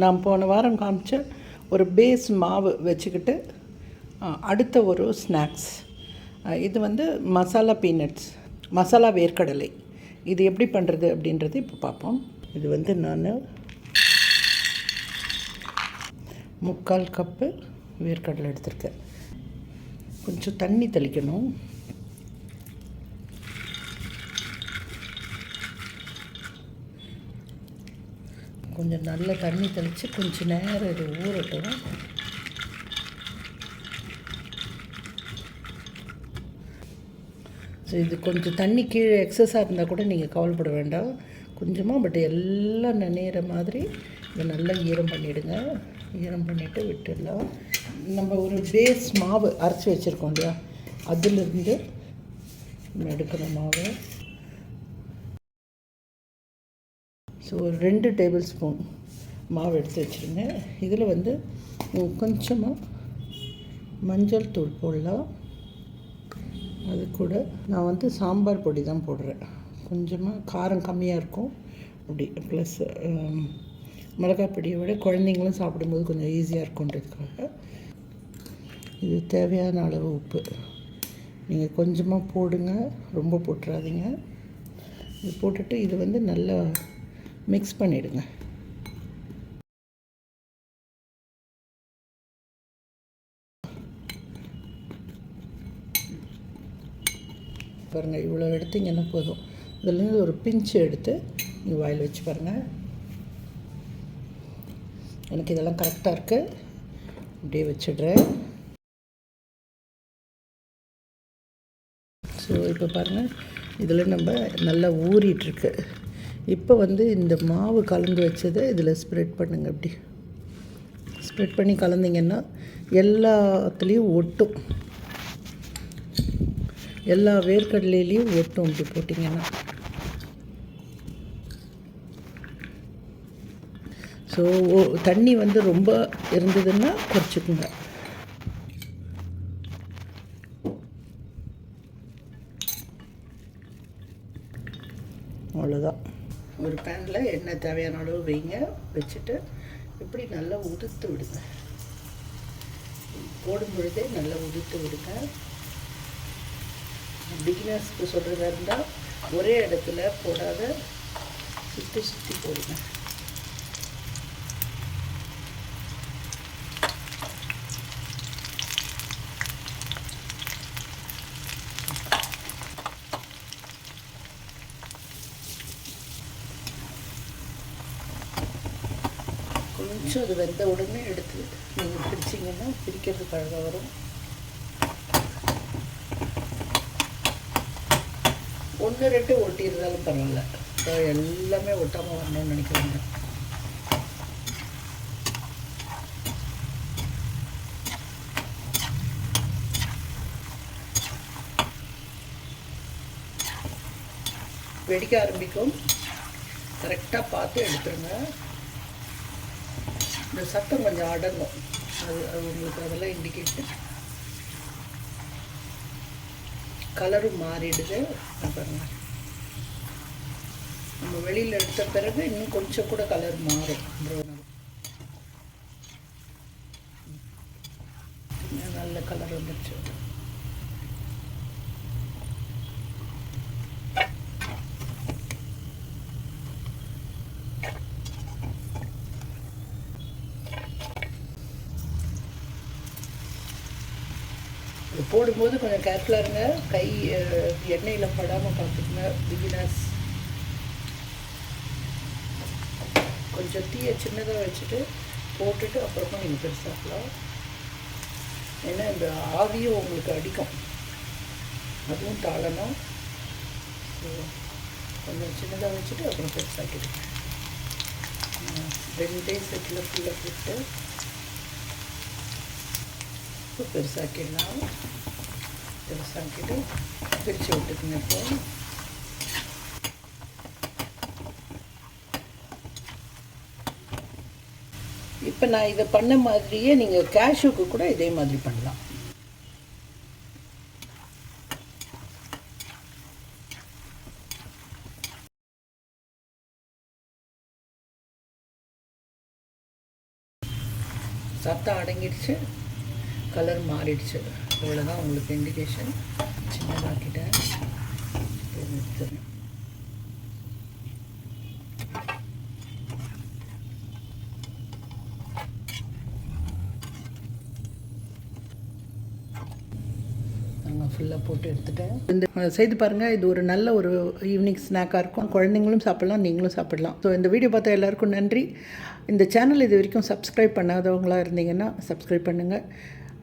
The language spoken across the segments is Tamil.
நான் போன வாரம் காமிச்ச ஒரு பேஸ் மாவு வச்சுக்கிட்டு அடுத்த ஒரு ஸ்நாக்ஸ் இது வந்து மசாலா பீனட்ஸ் மசாலா வேர்க்கடலை. இது எப்படி பண்ணுறது அப்படின்றது இப்போ பார்ப்போம். இது வந்து நான் முக்கால் கப்பு வேர்க்கடலை எடுத்திருக்கேன். கொஞ்சம் தண்ணி தெளிக்கணும். கொஞ்சம் நல்ல தண்ணி தெளித்து கொஞ்சம் நேரம் இது ஊறட்டும். ஸோ இது கொஞ்சம் தண்ணி கீழே எக்ஸஸாக இருந்தால் கூட நீங்கள் கவலைப்பட வேண்டாம். கொஞ்சமாக பட் எல்லாம் நினைகிற மாதிரி இதை நல்லா ஈரம் பண்ணிவிடுங்க ஈரம் பண்ணிவிட்டு விட்டுடலாம். நம்ம ஒரு பேஸ் மாவு அரைச்சி வச்சுருக்கோம் இல்லையா? அதிலிருந்து எடுக்கிற மாவை மாவு. ஸோ ஒரு ரெண்டு டேபிள் ஸ்பூன் மாவு எடுத்து வச்சுருங்க. இதில் வந்து கொஞ்சமாக மஞ்சள் தூள் போடலாம். அது கூட நான் வந்து சாம்பார் பொடி தான் போடுறேன். கொஞ்சமாக காரம் கம்மியாக இருக்கும். அப்படி ப்ளஸ் மிளகாய் பொடியை விட குழந்தைங்களும் சாப்பிடும்போது கொஞ்சம் ஈஸியாக இருக்குன்றதுக்காக இது தேவையான அளவு உப்பு. நீங்கள் கொஞ்சமாக போடுங்க. ரொம்ப போட்டுறாதீங்க. இது போட்டுட்டு இது வந்து நல்லா மிக்ஸ் பண்ணிவிடுங்க பாருங்கள் இவ்வளோ எடுத்தீங்கன்னா போதும். இதுலேருந்து ஒரு பிஞ்சு எடுத்து நீங்கள் வாயில் வச்சு பாருங்கள் எனக்கு இதெல்லாம் கரெக்டாக இருக்குது அப்படியே வச்சிடுறேன். ஸோ இப்போ பாருங்கள் இதில் நம்ம நல்லா ஊறிட்டுருக்கு இப்போ வந்து இந்த மாவு கலந்து வச்சதை இதில் ஸ்ப்ரெட் பண்ணுங்க அப்படி. ஸ்ப்ரெட் பண்ணி கலந்தீங்கன்னா எல்லாத்துலேயும் ஒட்டும். எல்லா வேர்க்கடலையிலையும் ஒட்டும் அப்படி போட்டிங்கன்னா. ஸோ தண்ணி வந்து ரொம்ப இருந்ததுன்னா குறைச்சிக்குங்க. அவ்வளோதான். ஒரு பேனில் எண்ணெய் தேவையான அளவு வைங்க. வச்சுட்டு இப்படி நல்லா உதுத்து விடுங்க. போடும் பொழுதே நல்லா உதுத்து விடுங்க. பிகினர்ஸ்க்கு சொல்கிறதா இருந்தால் ஒரே இடத்துல போடாத சுற்றி சுற்றி போடுங்க. கொஞ்சம் அது வெந்த உடனே எடுத்து நீங்கள் பிரிச்சிங்கன்னா பிரிக்கிறதுக்கு கழக வரும். ஒன்று ரெண்டு ஒட்டியிருந்தாலும் பரவாயில்ல. இப்போ எல்லாமே ஒட்டாமல் வரணும்னு நினைக்கிறேங்க. வெடிக்க ஆரம்பிக்கும். கரெக்டாக பார்த்து எடுத்துருங்க. இந்த சத்தம் கொஞ்சம் அடங்கும். அது அது உங்களுக்கு அதெல்லாம் இண்டிகேட்டு கலரும் மாறிடுது. பாருங்க நம்ம வெளியில் எடுத்த பிறகு இன்னும் கொஞ்சம் கூட கலர் மாறும். ப்ரௌன் நல்ல கலர் வந்துடுச்சு போடும்போது கொஞ்சம் கேர்ஃபுல்லாக இருங்க. கை எண்ணெயில் படாமல் பார்த்துக்குங்க. பிகினர்ஸ் கொஞ்சம் தீயை சின்னதாக வச்சுட்டு போட்டுட்டு அப்புறமா நீங்கள் பெருசாக்கலாம் ஏன்னா இந்த ஆவியும் உங்களுக்கு அடிக்கும். அதுவும் தாழணும் ஸோ கொஞ்சம் சின்னதாக வச்சுட்டு அப்புறம் பெருசாக்கிடுங்க ரெண்டே செட்டில் ஃபுல்லாக போட்டு இப்போ பெருசாக்கிடலாம் பெருசாக்கிட்டு பிரித்து விட்டுக்குங்க இப்போ இப்போ நான் இதை பண்ண மாதிரியே நீங்கள் கேஷ்யூக்கு கூட இதே மாதிரி பண்ணலாம் சத்தம் அடங்கிடுச்சு கலர் மாறிடுச்சு. இவ்வளோதான் உங்களுக்கு இண்டிகேஷன் சின்னதாக்கிட்டேன். இதை நாங்கள் ஃபுல்லாக போட்டு எடுத்துட்டேன். இந்த செய்து பாருங்கள் இது ஒரு நல்ல ஒரு ஈவினிங் ஸ்நாக்காக இருக்கும். குழந்தைங்களும் சாப்பிட்லாம் நீங்களும் சாப்பிடலாம். ஸோ இந்த வீடியோ பார்த்த எல்லாருக்கும் நன்றி. இந்த சேனல் இது வரைக்கும் சப்ஸ்கிரைப் பண்ணாதவங்களா இருந்தீங்கன்னா சப்ஸ்கிரைப் பண்ணுங்கள்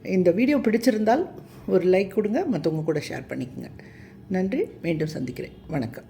இந்த வீடியோ பிடிச்சிருந்தால் ஒரு லைக் கொடுங்க மற்றவங்க கூட ஷேர் பண்ணிக்கோங்க. நன்றி மீண்டும் சந்திக்கிறேன். வணக்கம்.